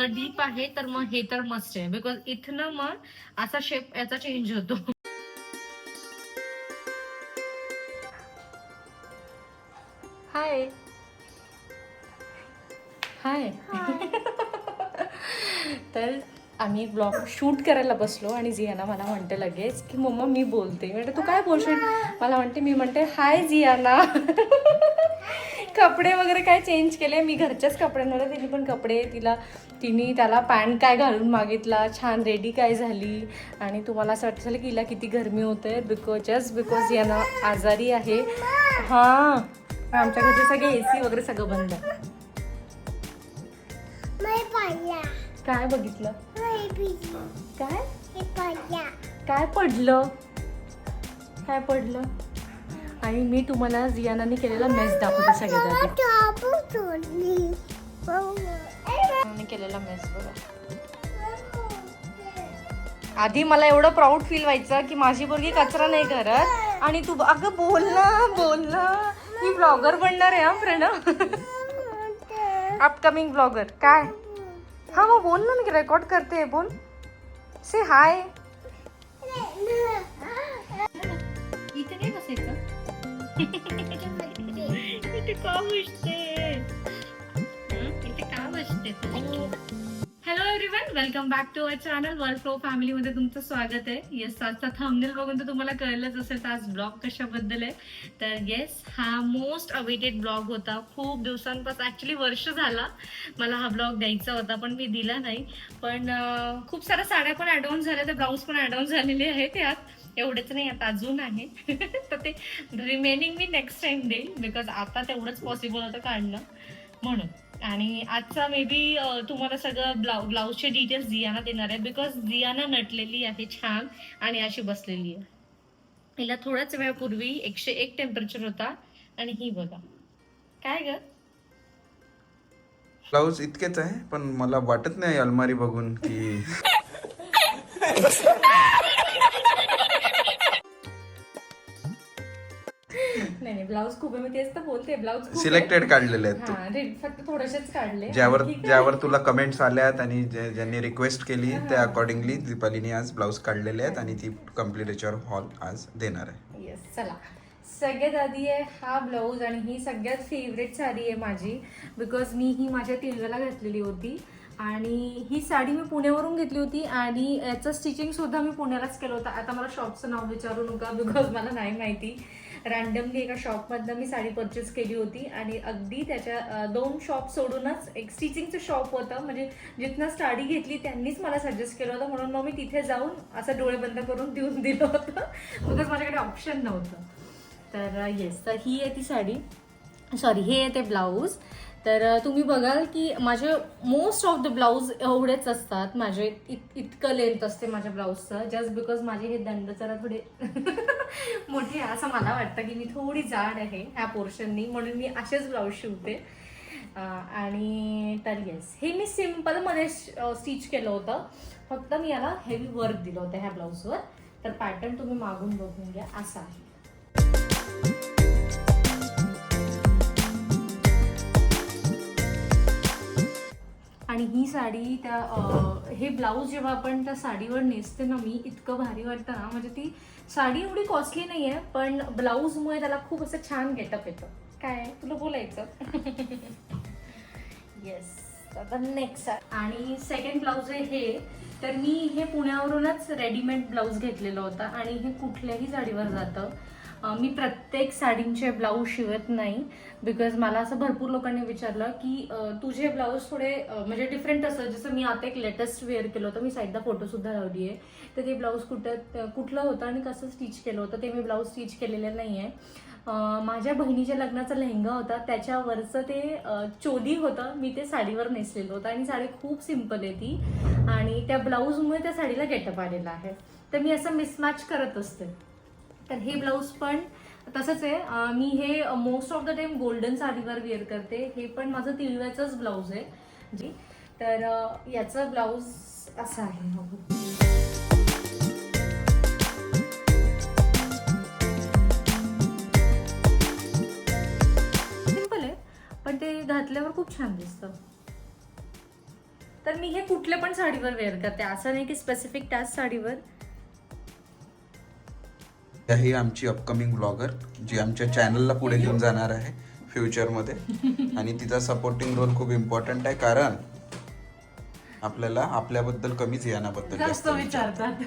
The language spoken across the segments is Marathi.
जर डीप आहे तर मग हे तर मस्त आहे. बिकॉज इथनं मग असा शेप याचा चेंज होतो. हाय हाय तर आम्ही ब्लॉग शूट करायला बसलो आणि जियाना मला म्हणते लगेच की मम्मा मी बोलते. म्हणजे तू काय बोलशील? मला म्हणते मी म्हणते हाय जियाना. कपडे वगैरे काय चेंज केले? मी घरच्याच कपड्यांवर तिने पण कपडे तिला तिने त्याला पॅन्ट काय घालून मागितला? छान रेडी काय झाली? आणि तुम्हाला असं वाटत झालं की हिला किती गरमी आहे बिकॉज जस्ट बिकॉज यानं आजारी आहे. हां. आमच्या घरचे सगळे ए सी वगैरे सगळं बंद काय बघितलं? काय? काय पडलं? काय पडलं? आणि मी तुम्हाला जियानाने केलेला मेस दाखवते सगळ्यात केलेला मेस बघा. आधी मला एवढं प्राऊड फील व्हायचं की माझी मुलगी कचरा नाही करत. आणि तू अगं बोल ना बोल ना. मी ब्लॉगर बनणार आहे हा प्रणव? अपकमिंग ब्लॉगर काय? हा मग बोल ना मी रेकॉर्ड करते बोल. से हाय इथे नाही बसायचं. इथे का बसते इथे का बसते hello everyone welcome back to our channel world flow family मध्ये तुमचं स्वागत आहे. येस आजचा थंबनेल बघून तर तुम्हाला कळलंच असेल तर आज ब्लॉग कशाबद्दल आहे. तर येस हा मोस्ट अवेटेड ब्लॉग होता. खूप दिवसांपासून ॲक्च्युली वर्ष झाला. मला हा ब्लॉग द्यायचा होता पण मी दिला नाही. पण खूप साऱ्या साड्या पण ॲडव्हान्स झाल्या तर ब्लाऊज पण ॲडव्हान्स झालेले आहेत यात. एवढेच नाही आता अजून आहे. तर ते रिमेनिंग मी नेक्स्ट टाइम देईल बिकॉज आता तेवढंच पॉसिबल होतं काढणं म्हणून. आणि आजचा मे बी तुम्हाला सगळं ब्लाउ ब्लाऊजचे डिटेल्स जियाना देणार आहे बिकॉज जियाना नटलेली आहे छान आणि अशी बसलेली आहे. हिला थोड्याच वेळापूर्वी एकशे एक टेम्परेचर होता आणि ही बघा. काय ग? ब्लाऊज इतकेच आहे पण मला वाटत नाही अलमारी बघून की ब्लाऊज खूप आहे. मी तेच तर बोलते ब्लाऊज सिलेक्टेड काढलेले आहेत तू. हा फक्त थोडेसेच काढले. ज्यावर. ज्यावर तुला कमेंट्स आल्यात आणि ज्यांनी रिक्वेस्ट केली त्या अकॉर्डिंगली दीपालीने आज ब्लाऊज काढलेले आहेत आणि ती कंप्लीट याच्यावर हॉल आज देणार आहे. येस चला. सगळ्यात आधी आहे हा ब्लाऊज आणि ही सगळ्यात फेवरेट साडी आहे माझी बिकॉज मी ही माझ्या तिलव्याला घातलेली होती. आणि ही साडी मी पुण्यावरून घेतली होती आणि याचं स्टिचिंग सुद्धा मी पुण्यालाच केलं होतं. आता मला शॉपचं नाव विचारू नका बिकॉज मला नाही माहिती. रँडमली एका शॉपमधनं मी साडी परचेस केली होती. आणि अगदी त्याच्या दोन शॉप सोडूनच एक स्टिचिंगचं शॉप होतं. म्हणजे जिथनं साडी घेतली त्यांनीच मला सजेस्ट केलं होतं. म्हणून मग मी तिथे जाऊन असं डोळे बंद करून देऊन दिलं होतं. बिकॉज माझ्याकडे ऑप्शन नव्हतं. तर येस तर ही आहे ती साडी. सॉरी हे आहे ते ब्लाऊज तर तुम्ही बघाल की माझे मोस्ट ऑफ द ब्लाऊज एवढेच असतात. माझे इत इतकं लेंथ असते माझ्या ब्लाऊजचं जस्ट बिकॉज माझे हे दंड जरा थोडे मोठे आहे असं मला वाटतं की मी थोडी जाड आहे ह्या पोर्शननी म्हणून मी असेच ब्लाऊज शिवते. आणि तर येस हे मी सिम्पलमध्ये स्टिच केलं होतं. फक्त मी याला हेवी वर्क दिलं होतं ह्या ब्लाऊजवर तर पॅटर्न तुम्ही मागून बघून घ्या. असा आहे. आणि ही साडी त्या हे ब्लाऊज जेव्हा आपण त्या साडीवर नेसते ना मी इतकं भारी वाटतं ना म्हणजे ती साडी एवढी कॉस्टली नाही आहे पण ब्लाऊजमुळे त्याला खूप असं छान गेटअप येतं. काय? तुला बोलायचं? येस आता नेक्स्ट आणि सेकंड ब्लाऊज आहे हे तर मी हे पुण्यावरूनच रेडीमेड ब्लाऊज घेतलेलं होतं आणि हे कुठल्याही साडीवर जातं. मी प्रत्येक साडींचे ब्लाऊज शिवत नाही बिकॉज मला असं भरपूर लोकांनी विचारलं की तुझे ब्लाऊज थोडे म्हणजे डिफरंट असं जसं मी आता एक लेटेस्ट वेअर केलं होतं मी साईडला फोटोसुद्धा लावली आहे. तर ते ब्लाऊज कुठं कुठलं होतं आणि कसं स्टिच केलं होतं ते मी ब्लाऊज स्टिच केलेलं नाही आहे माझ्या बहिणीच्या लग्नाचा लेहंगा होता त्याच्यावरचं ते चोली होतं मी ते साडीवर नेसलेलं होतं आणि साडी खूप सिंपल आहे ती. आणि त्या ब्लाऊजमुळे त्या साडीला गेटअप आलेला आहे. तर मी असं मिसमॅच करत असते. तर हे ब्लाऊज पण तसंच आहे. मी हे most of the time golden साडीवर वेअर करते. हे पण माझं तिळव्याचंच ब्लाऊज आहे. जी. तर याचं ब्लाऊज असं आहे हो. सिंपल आहे पण ते घातल्यावर खूप छान दिसतं. तर मी हे कुठल्या पण साडीवर वेअर करते. असं नाही की स्पेसिफिक त्याच साडीवर. ही आमची अपकमिंग ब्लॉगर जी आमच्या चॅनलला पुढे घेऊन जाणार आहे फ्युचरमध्ये आणि तिचा सपोर्टिंग रोल खूप इम्पॉर्टंट आहे कारण आपल्याला आपल्याबद्दल कमीच यानाबद्दल जास्त विचारतात.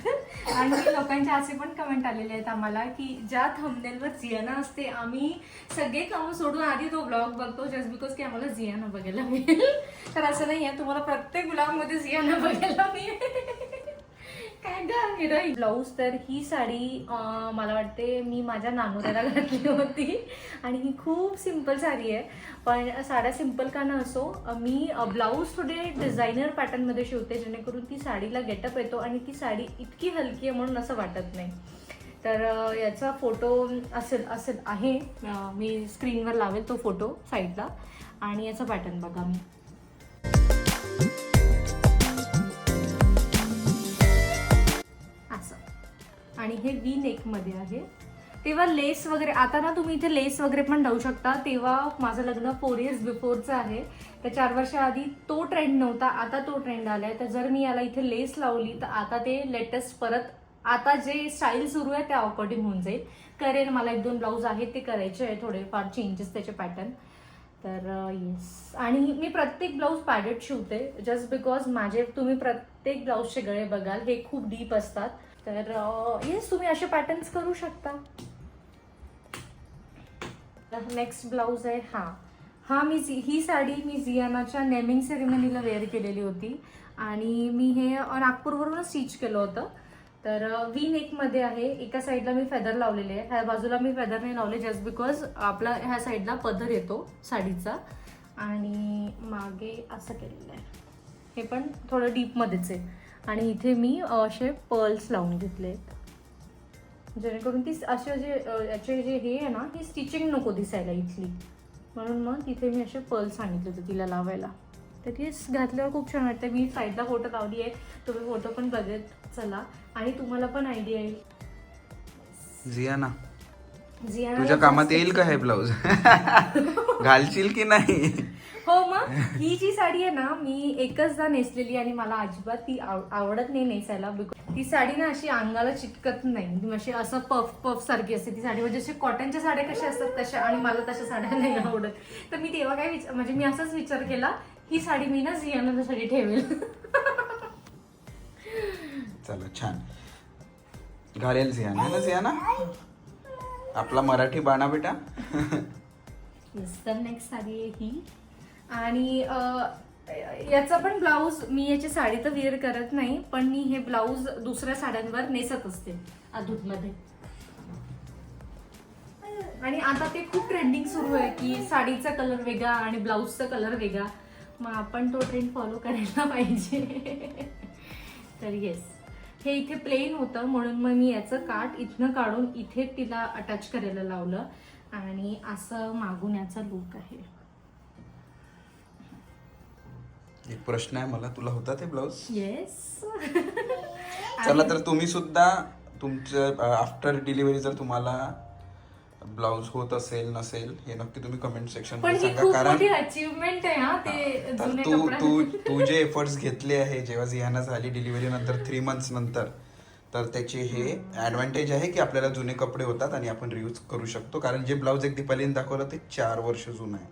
आणि लोकांचे असे पण कमेंट आलेले आहेत आम्हाला की ज्या थंबनेलवर जियाना असते आम्ही सगळे कामं सोडून आधी तो ब्लॉग बघतो जस्ट बिकॉज की आम्हाला जियाना बघायला मिळेल. तर असं नाही आहे तुम्हाला प्रत्येक ब्लॉगमध्ये जियाना बघायला मिळेल. काय ग हिरोईन ब्लाऊज तर ही साडी अं, मला वाटते मी माझ्या नानोऱ्याला घातली होती. आणि ही खूप सिंपल साडी आहे. पण साड्या सिंपल का न असो अं, मी ब्लाऊज थोडे डिझायनर पॅटर्नमध्ये शिवते जेणेकरून ती साडीला गेटअप येतो आणि ती साडी इतकी हलकी आहे म्हणून असं वाटत नाही. तर अं, याचा फोटो असेल असेल आहे. अं, मी स्क्रीनवर लावेल तो फोटो साईडला. आणि याचा पॅटर्न बघा मी. आणि हे वी नेकमध्ये आहे. तेव्हा लेस वगैरे आता ना तुम्ही इथे लेस वगैरे पण लावू शकता. तेव्हा माझं लग्न फोर इयर्स बिफोरचं आहे. तर चार वर्षाआधी तो ट्रेंड नव्हता आता तो ट्रेंड आलाय. तर जर मी याला इथे लेस लावली तर आता ते लेटेस्ट परत आता जे स्टाईल सुरू आहे त्या अकॉर्डिंग होऊन जाईल. करेन मला एक दोन ब्लाऊज आहेत ते करायचे आहे. थोडेफार चेंजेस त्याचे पॅटर्न तर येस आणि मी प्रत्येक ब्लाऊज पॅडेड शिवते. जस्ट बिकॉज माझे तुम्ही प्रत्येक ब्लाऊजचे गळे बघाल हे खूप डीप असतात. तर येस तुम्ही असे पॅटर्न्स करू शकता. नेक्स्ट ब्लाऊज आहे हा. हा मी ही साडी मी झियानाच्या नेमिंग सेरेमनीला वेअर केलेली होती. आणि मी हे नागपूरवरून नागपूरवरूनच स्टिच केलं होतं. तर वी नेकमध्ये आहे. एका साईडला मी फेदर लावलेले आहे. ह्या बाजूला मी फेदर नाही लावले जस्ट बिकॉज आपला ह्या साईडला पदर येतो साडीचा. आणि मागे असं केलेलं आहे. हे पण थोडं डीपमध्येच आहे. आणि इथे मी असे पर्ल्स लावून घेतले आहेत. जेणेकरून ती असे जे याचे जे हे आहे ना ही स्टिचिंग नको दिसायला इथली. म्हणून मग तिथे मी असे पर्ल सांगितले होते तिला लावायला. तर ती घातल्यावर खूप छान वाटतं मी साईडला फोटो लावली आहे. तुम्ही फोटो पण बघत चला. आणि तुम्हाला पण आयडिया येईल. जियाना जियाना तुझ्या कामात येईल का हे ब्लाऊज घालशील की नाही? हो मग? ही जी साडी आहे ना मी एकचदा नेसलेली आणि मला अजिबात ती आव- आवडत नाही नेसायला. बिकॉज ती साडी ना अशी अंगाला चिटकत नाही. ती अशी असं पफ पफ सारखी असते ती साडी. म्हणजे अशी कॉटनच्या साड्या कशा असतात तशा आणि मला तशा साड्या नाही आवडत. तर मी तेव्हा काय विचार म्हणजे मी असाच विचार केला ही साडी मी ना जियानासाठी ठेवेल. चला छान. घालेल जियाना है ना जियाना आपला मराठी बाणा बेटा. नेक्स्ट साडी आहे ही. आणि याचा पण ब्लाऊज मी याची साडी तर वेअर करत नाही पण मी हे ब्लाऊज दुसऱ्या साड्यांवर नेसत असते अधूतमध्ये आणि आता ते खूप ट्रेंडिंग सुरू आहे की साडीचा कलर वेगळा आणि ब्लाऊजचा कलर वेगळा. मग आपण तो ट्रेंड फॉलो करायला पाहिजे. तर येस हे इथे प्लेन होतं म्हणून मग मी याचं काठ इथनं काढून इथे तिला अटॅच करायला लावलं. आणि असं मागून याचा लुक आहे. एक प्रश्न आहे मला. तुला होता ते ब्लाऊज? येस चला तर तुम्ही सुद्धा तुमचं आफ्टर डिलिव्हरी जर तुम्हाला ब्लाऊज होत असेल नसेल हे नक्की तुम्ही कमेंट सेक्शनमध्ये सांगा. कारण अचीवमेंट आहे हा ते तर जुने तू कपडे. तू तू जे एफर्ट्स घेतले आहे जेव्हा जियाना झाली डिलिव्हरी नंतर थ्री मंथ्स नंतर तर त्याचे हे ऍडव्हान्टेज आहे की आपल्याला जुने कपडे होतात आणि आपण रियूज करू शकतो. कारण जे ब्लाऊज एक दीपालीने दाखवलं ते चार वर्ष जुनं आहे.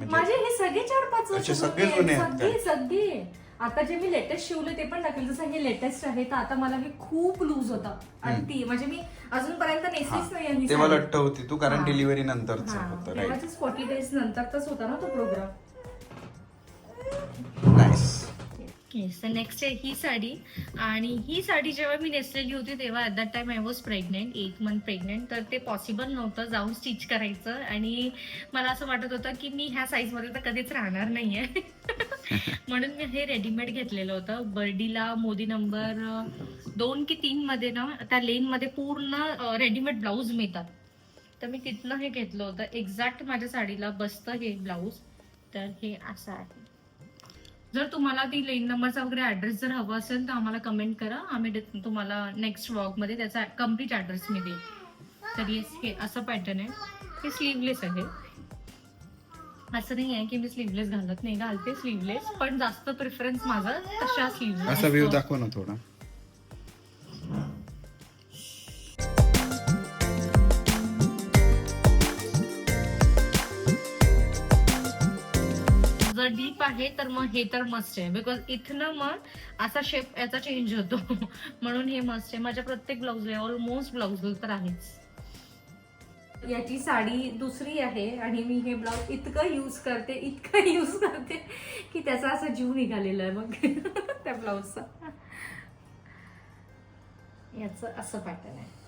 माझे म्हणजे हे सगळे चार पाच वर्ष सगळे जुने जुने आहेत. आहेत सगळे आता जे मी लेटेस्ट शिवले ते पण टाकेल जसं हे लेटेस्ट आहे तर आता मला हे खूप लूज होतं. आणि ती म्हणजे मी अजूनपर्यंत नेसलीच नाही आहे ही तेव्हा साडी. होती तू कारण हा. डिलिव्हरी नंतरच हा, होतं राईट तेव्हाचीच फोर्टी डेज नंतरच होता ना तो प्रोग्राम नाईस येस तर नेक्स्ट आहे ही साडी. आणि ही साडी जेव्हा मी नेसलेली होती तेव्हा at that time I was pregnant eight month pregnant तर ते पॉसिबल नव्हतं जाऊन स्टिच करायचं. आणि मला असं वाटत होतं की मी ह्या साईजमध्ये तर कधीच राहणार नाही आहे म्हणून मी हे रेडीमेड घेतलेलं होतं. बर्डीला मोदी नंबर दोन की तीनमध्ये ना त्या लेनमध्ये पूर्ण रेडीमेड ब्लाऊज मिळतात. तर मी तिथनं हे घेतलं होतं. एक्झॅक्ट माझ्या साडीला बसतं हे ब्लाऊज तर हे असं आहे. जर तुम्हाला ती लेन नंबरचा वगैरे ऍड्रेस जर हवा असेल तर आम्हाला कमेंट करा. आम्ही तुम्हाला नेक्स्टमध्ये त्याचा कंप्लीट ऍड्रेस मी देईल तर येस हे असं पॅटर्न आहे. हे स्लीवलेस आहे. असं नाही आहे की मी स्लीवलेस घालत नाही. घालते स्लीवलेस पण जास्त प्रेफरन्स माझा तशा स्लीवलेस असा व्ह्यू दाखव ना थोडा. आहे तर मग हे तर मस्त आहे. बिकॉज इथनं मग असा शेप याचा चेंज होतो. म्हणून हे मस्त आहे. माझ्या प्रत्येक ब्लाऊजला ऑलमोस्ट ब्लाऊज तर आहेच. याची साडी दुसरी आहे आणि मी हे ब्लाऊज इतकं यूज करते इतकं यूज करते की त्याचा असा जीव निघालेला आहे मग. त्या ब्लाऊजचा याचं असं पॅटर्न आहे.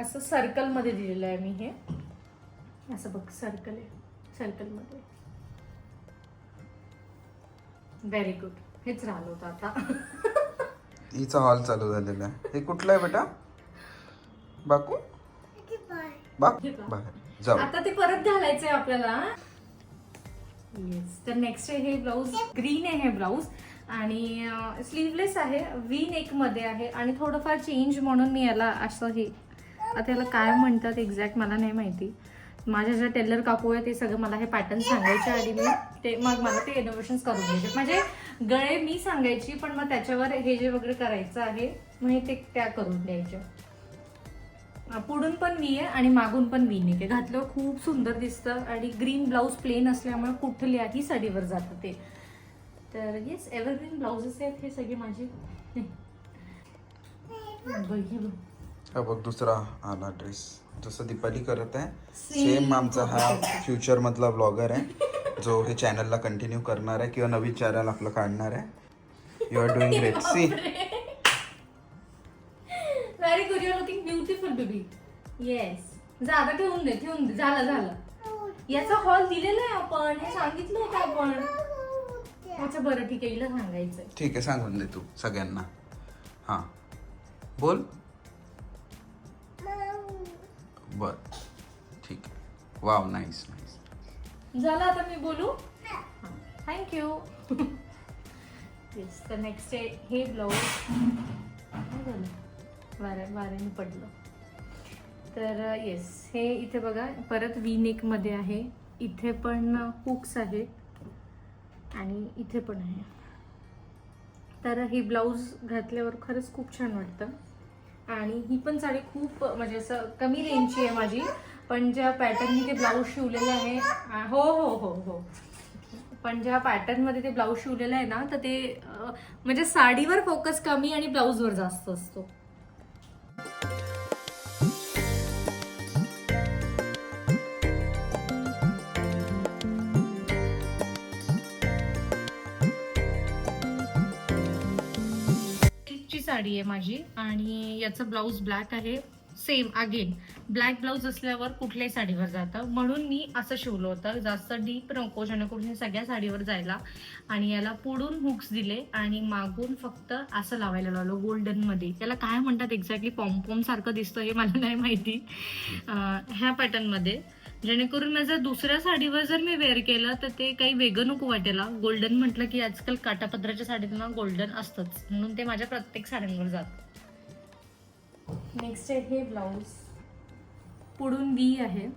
असं सर्कलमध्ये दिलेलं आहे मी हे. असं बघ सर्कल आहे. सर्कलमध्ये. व्हेरी गुड हेच राहिलं होतं आता. हिचा हॉल चालू झालेला आहे. हे कुठलं आहे बेटा? बाकू? बाक बाहेर. जाऊ. आता ते परत घालायचंय आपल्याला. येस तर नेक्स्ट आहे हे ब्लाऊज ग्रीन आहे हे ब्लाऊज आणि स्लीवलेस आहे. वी नेकमध्ये आहे. आणि थोडंफार चेंज म्हणून मी याला असं हे आता याला काय म्हणतात एक्झॅक्ट मला नाही माहिती. माझ्या ज्या टेलर काकू आहे ते सगळं मला हे पॅटर्न सांगायचे आणि मी ते मग मला ते इनोव्हेशन करून द्यायचे म्हणजे गळे मी सांगायची पण मग त्याच्यावर हे जे वगैरे करायचं आहे मग हे ते त्या करून द्यायच्या. पुढून पण मी आहे आणि मागून पण मी आहे घातलं खूप सुंदर दिसतं आणि ग्रीन ब्लाऊज प्लेन असल्यामुळे कुठल्याही साडीवर जातं ते. तर येस एव्हरग्रीन ब्लाउजेस आहेत हे सगळे माझे. बघ. हा बघ दुसरा आला ड्रेस जसं दीपाली करत आहे सेम आमचा हा फ्युचर मधला ब्लॉगर आहे जो हे चॅनलला कंटिन्यू करणार आहे किंवा नवीन चॅनल आपलं काढणार आहे you are doing great see very good your looking beautiful baby yes जा आता ठेवून दे ठेवून दे. झालं झालं. याचा हॉल दिलेला आहे आपण. हे सांगितलं होतं आपण. अच्छा बरं ठीक आहे. हिला सांगायचंय. ठीक आहे सांगून दे तू सगळ्यांना. हां. बोल. बर. ठीक आहे. वाव नाईस नाईस झालं आता मी बोलू? थँक्यू येस तर नेक्स्ट आहे हे ब्लाऊज झालं? वाऱ्या वाऱ्याने पडलं. तर येस हे इथे बघा परत वी नेकमध्ये आहे. इथे पण हुक्स आहेत. आणि इथे पण आहे. तर हे ब्लाऊज घातल्यावर खरंच खूप छान वाटतं. आणि ही पण साडी खूप म्हणजे असं कमी रेंजची आहे माझी पण ज्या पॅटर्ननी ते ब्लाऊज शिवलेलं आहे हो हो हो हो. पण ज्या पॅटर्नमध्ये ते ब्लाऊज शिवलेलं आहे ना तर ते म्हणजे साडीवर फोकस कमी आणि ब्लाऊजवर जास्त असतो. साडी आहे माझी आणि याचं ब्लाऊज ब्लॅक आहे. सेम अगेन ब्लॅक ब्लाऊज असल्यावर कुठल्याही साडीवर जातं. म्हणून मी असं शिवलं होतं. जास्त डीप नको जेणेकरून हे सगळ्या साडीवर जायला. आणि याला पुढून हुक्स दिले आणि मागून फक्त असं लावायला लावलो गोल्डनमध्ये त्याला काय म्हणतात एक्झॅक्टली पॉम्पॉम सारखं दिसतं हे मला नाही माहिती. ह्या पॅटर्नमध्ये मध्ये. जेणेकरून माझं दुसऱ्या साडीवर जर मी वेअर केलं तर ते काही वेगळं नको वाटेला गोल्डन म्हटलं की आजकाल काटापत्राच्या साडीतना गोल्डन असतंच. म्हणून ते माझ्या प्रत्येक साड्यांवर जात. नेक्स्ट आहे हे ब्लाऊज पुढून बी आहे.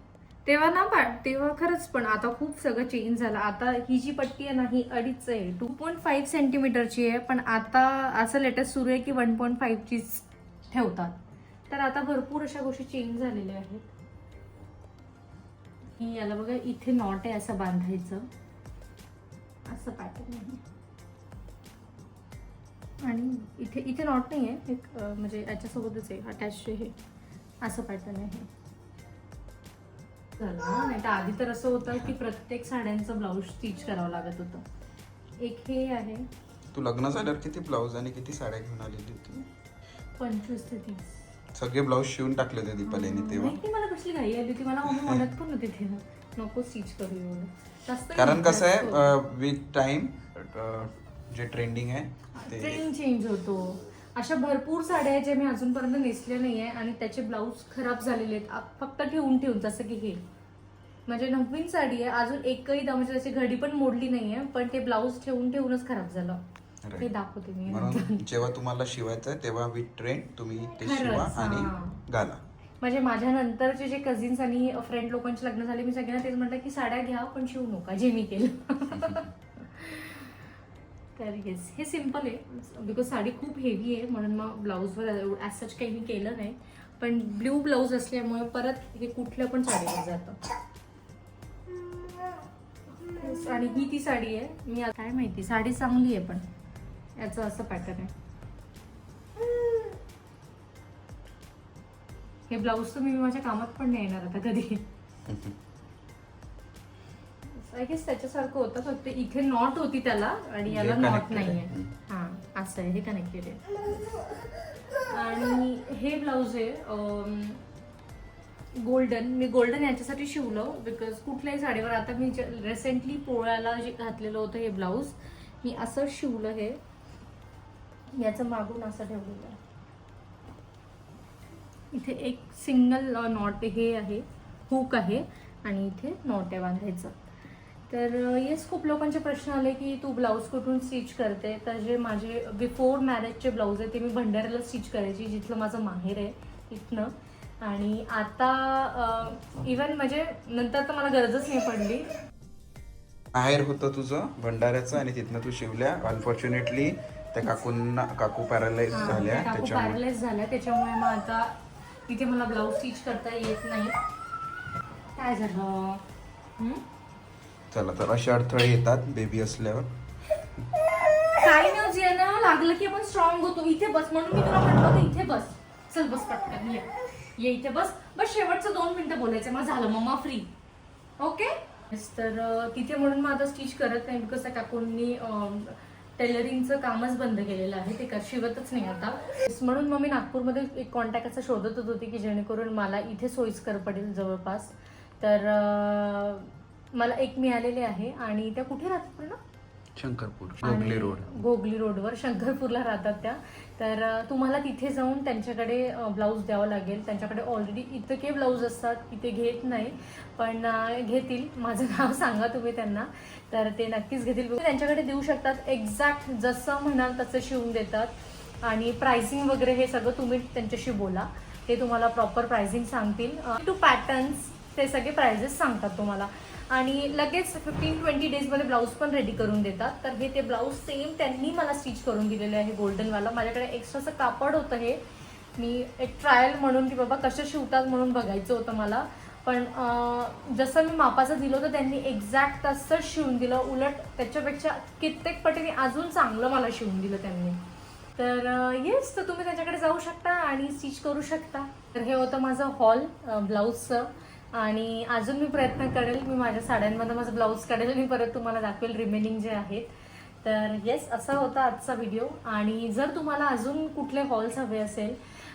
तेव्हा ना पा तेव्हा खरंच पण आता खूप सगळं चेंज झालं. आता ही जी पट्टी आहे ना ही अडीच आहे. टू पॉईंट फाईव्ह सेंटीमीटरची आहे पण आता असं लेटेस्ट सुरू आहे की वन पॉईंट फाईव्हचीच ठेवतात. तर आता भरपूर अशा गोष्टी चेंज झालेल्या आहेत. याला बघा इथे नॉट आहे असं बांधायचं. असं पॅटर्न आहे. आणि इथे इथे नॉट नाही आहे एक म्हणजे याच्यासोबतच आहे अटॅच हे. असं पॅटर्न आहे हे. झालं? नाही तर आधी तर असं होतं की प्रत्येक साड्यांचं ब्लाऊज स्टिच करावं लागत होतं. एक हे आहे. तू लग्न झाल्यावर किती ब्लाऊज आणि किती साड्या घेऊन आलेली होती? पंचवीस ते तीस. सगळे ब्लाऊज शिवून टाकले होते दीपालीने तेव्हा. माहिती मला कसली घाई आली होती. मला मम्मी म्हणत पण होती नको स्टिच करू एवढं. जास्त कारण कसं. आहे विथ टाइम जे ट्रेंडिंग आहे ते ट्रेंड चेंज होतो. अशा भरपूर साड्या आहेत ज्या मी अजूनपर्यंत नेसल्या नाही आहे आणि त्याचे ब्लाऊज खराब झालेले आहेत. फक्त ठेवून ठेवून जसं की हे. म्हणजे नवीन साडी आहे अजून एकही दा म्हणजे त्याची घडी पण मोडली नाही आहे पण ते ब्लाऊज ठेवून ठेवूनच खराब झालं. ते दाखवते मी. म्हणून जेव्हा तुम्हाला शिवायचं तेव्हा विथ ट्रेंड तुम्ही ते खरंच, शिवा आणि. घाला. म्हणजे माझ्या नंतरचे जे कझिन्स आणि फ्रेंड लोकांचे लग्न झाले मी सगळ्यांना तेच म्हटलं की साड्या घ्या पण शिवू नका जे मी केलं. तर येस हे सिंपल आहे. बिकॉज साडी खूप हेवी आहे म्हणून मग ब्लाऊजवर ॲज सच काही मी केलं नाही. पण ब्ल्यू ब्लाऊज असल्यामुळे परत हे कुठल्या पण साडीवर जातं. Yes, आणि ही ती साडी आहे. मी काय माहिती साडी चांगली आहे पण. याचं असं पॅटर्न आहे. हे ब्लाऊज तर मी माझ्या कामात पण नाही येणार आता कधी. आय गेस त्याच्यासारखं होतं फक्त इथे नॉट होती त्याला आणि याला नॉट नाहीये. आहे. हा असं आहे हे कनेक्टेड आहे. आणि हे ब्लाऊज आहे गोल्डन मी गोल्डन याच्यासाठी शिवलं बिकॉज कुठल्याही साडीवर. आता मी रिसेंटली पोळ्याला जे घातलेलं होतं हे ब्लाऊज मी असं शिवलं हे. याचं मागून असं ठेवलेलं आहे इथे एक सिंगल नॉट हे आहे हुक आहे आणि इथे नॉट आहे बांधायचं. तर येस खूप लोकांचे प्रश्न आले की तू ब्लाऊज कुठून स्टिच करते? तर जे माझे बिफोर मॅरेजचे ब्लाऊज आहे ते मी भंडाऱ्याला स्टिच करायची जिथलं माझं माहेर आहे तिथनं आणि आता इवन म्हणजे नंतर तर मला गरजच नाही पडली. माहेर होतं तुझं भंडाऱ्याचं आणि तिथनं तू शिवल्या. अनफॉर्च्युनेटली त्या काकूंना काकू पॅरालाइज हा, झाल्या काकू त्याच्यामुळे. पॅरलाइज झाल्या त्याच्यामुळे मग आता इथे मला ब्लाऊज स्टिच करता येत नाही. काय झालं? चला तर असे अडथळे येतात बेबी असल्यावर. काय न्यूज आहे ना लागलं की आपण स्ट्रॉंग होतो. इथे बस म्हणून मी तुला म्हटलं होतं इथे बस. चल बस पटकन ये. ये इथे बस. बस शेवटचं दोन मिनिटं बोलायचं मग झालं मम्मा फ्री ओके तर अं, तिथे म्हणून मग आता स्टिच करत नाही बिकॉज त्या काकूंनी टेलरिंगचं कामच बंद केलेलं आहे. ते का शिवतच नाही आता. म्हणून मग मी नागपूरमध्ये एक कॉन्टॅक्ट असं शोधतच होती की जेणेकरून मला इथे सोयीस्कर पडेल जवळपास. तर मला एक मिळालेले आहे आणि त्या कुठे राहतात पूर्ण? Shankarpur googly road. गोगली रोडवर शंकरपूरला राहतात त्या. तर तुम्हाला तिथे जाऊन त्यांच्याकडे ब्लाऊज द्यावं लागेल. त्यांच्याकडे ऑलरेडी इतके ब्लाऊज असतात इथे घेत नाही. पण घेतील. माझं नाव सांगा तुम्ही त्यांना. तर ते नक्कीच घेतील. त्यांच्याकडे देऊ शकतात. एक्झॅक्ट जसं म्हणाल तसं शिवून देतात. आणि प्राइसिंग वगैरे हे सगळं तुम्ही त्यांच्याशी बोला. ते तुम्हाला प्रॉपर प्राइसिंग सांगतील. टू पॅटर्न्स ते सगळे प्राइजेस सांगतात तुम्हाला. आणि लगेच फिफ्टीन ट्वेंटी डेजमध्ये ब्लाऊज पण रेडी करून देतात. तर हे ते ब्लाऊज सेम त्यांनी मला स्टिच करून दिलेले आहे गोल्डनवाला माझ्याकडे एक्स्ट्राचं कापड होतं हे. मी एक ट्रायल म्हणून की बाबा कसं शिवतात म्हणून बघायचं होतं मला. पण जसं मी मापाचं दिलं होतं त्यांनी एक्झॅक्ट तसंच शिवून दिलं. उलट त्याच्यापेक्षा कित्येक पटीने अजून चांगलं मला शिवून दिलं त्यांनी. तर येस तर तुम्ही त्याच्याकडे जाऊ शकता आणि स्टिच करू शकता. तर हे होतं माझं हॉल ब्लाऊजचं आणि अजून मी प्रयत्न करेल मी माझ्या साड्यांमध्ये माझं ब्लाऊज काढेल आणि परत तुम्हाला दाखवेल रिमेनिंग जे आहेत. तर येस असा होता आजचा व्हिडिओ आणि जर तुम्हाला अजून कुठले हॉल्स हवे असेल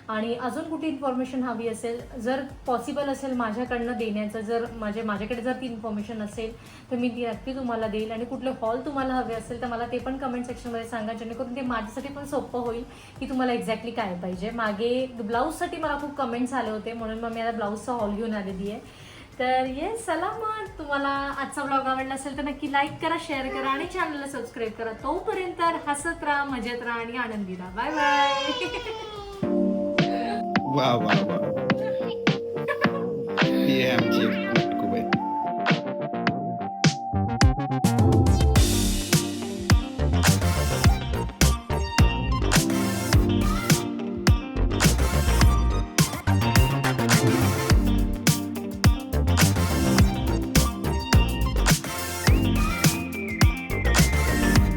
आणि अजून कुठे इन्फॉर्मेशन हवी असेल जर पॉसिबल असेल माझ्याकडनं देण्याचं जर माझे माझ्याकडे जर ती इन्फॉर्मेशन असेल तर मी ती नक्की तुम्हाला देईल. आणि कुठले हॉल तुम्हाला हवे असेल तर मला ते पण कमेंट सेक्शनमध्ये सांगा जेणेकरून ते माझ्यासाठी पण सोपं होईल की तुम्हाला एक्झॅक्टली काय पाहिजे. मागे ब्लाऊजसाठी मला खूप कमेंट्स आले होते म्हणून मग मी आता ब्लाऊजचा हॉल घेऊन आलेली आहे तर ये चला मग. तुम्हाला आजचा ब्लॉग आवडला असेल तर नक्की लाईक करा शेअर करा आणि चॅनलला सबस्क्राईब करा. तोपर्यंत हसत राहा मजेत राहा आणि आनंदी राहा. बाय बाय वा वा वा ही आहे आमची